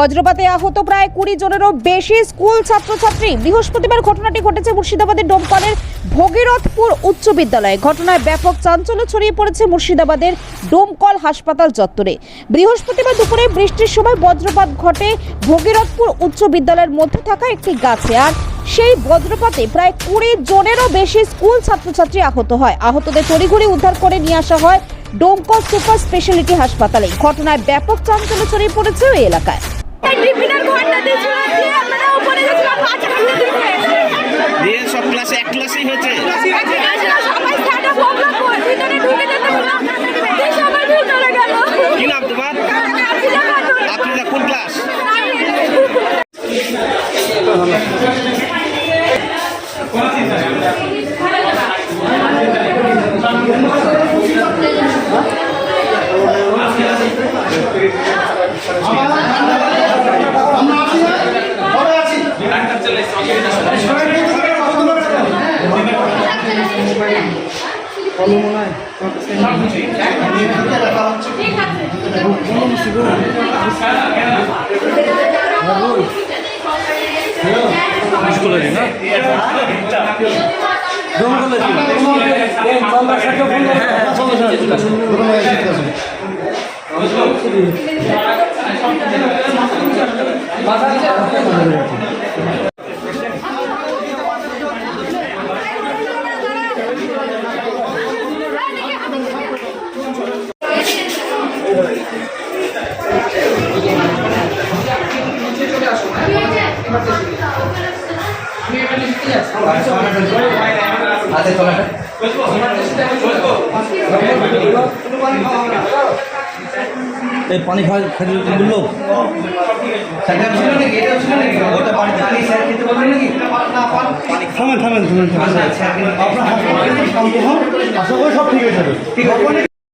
বজ্রপাতে আহত প্রায় কুড়ি জনেরও বেশি স্কুল ছাত্রছাত্রী। বৃহস্পতিবার ঘটনাটি ঘটেছে মুর্শিদাবাদের ডোমকলের ভগীরথপুর উচ্চ বিদ্যালয়ে। ঘটনায় ব্যাপক চাঞ্চল্য ছড়িয়ে পড়েছে মুর্শিদাবাদের ডোমকল হাসপাতাল চত্বরে। বৃহস্পতিবার দুপুরে বৃষ্টির সময় বজ্রপাত ঘটে ভগীরথপুর উচ্চ বিদ্যালয়ের মধ্যে থাকা একটি গাছে। আর সেই বজ্রপাতে প্রায় কুড়ি জনেরও বেশি স্কুল ছাত্রছাত্রী আহত হয়। আহতদের তড়িঘড়ি উদ্ধার করে নিয়ে আসা হয় ডোমকল সুপার স্পেশালিটি হাসপাতালে। ঘটনায় ব্যাপক চাঞ্চল্য ছড়িয়ে পড়েছে ওই এলাকায়। এই টিফিনের ঘণ্টা দিয়েছিল দিয়ে সব ক্লাসে এক ক্লাসেই হয়েছে। ঢুকে যেতে দিয়ে গেল কি এই পানি খাওয়া খেতে বলল থামেন থামেন থামেন থামেন। আপনার আশা করি সব ঠিক হয়ে যাবে।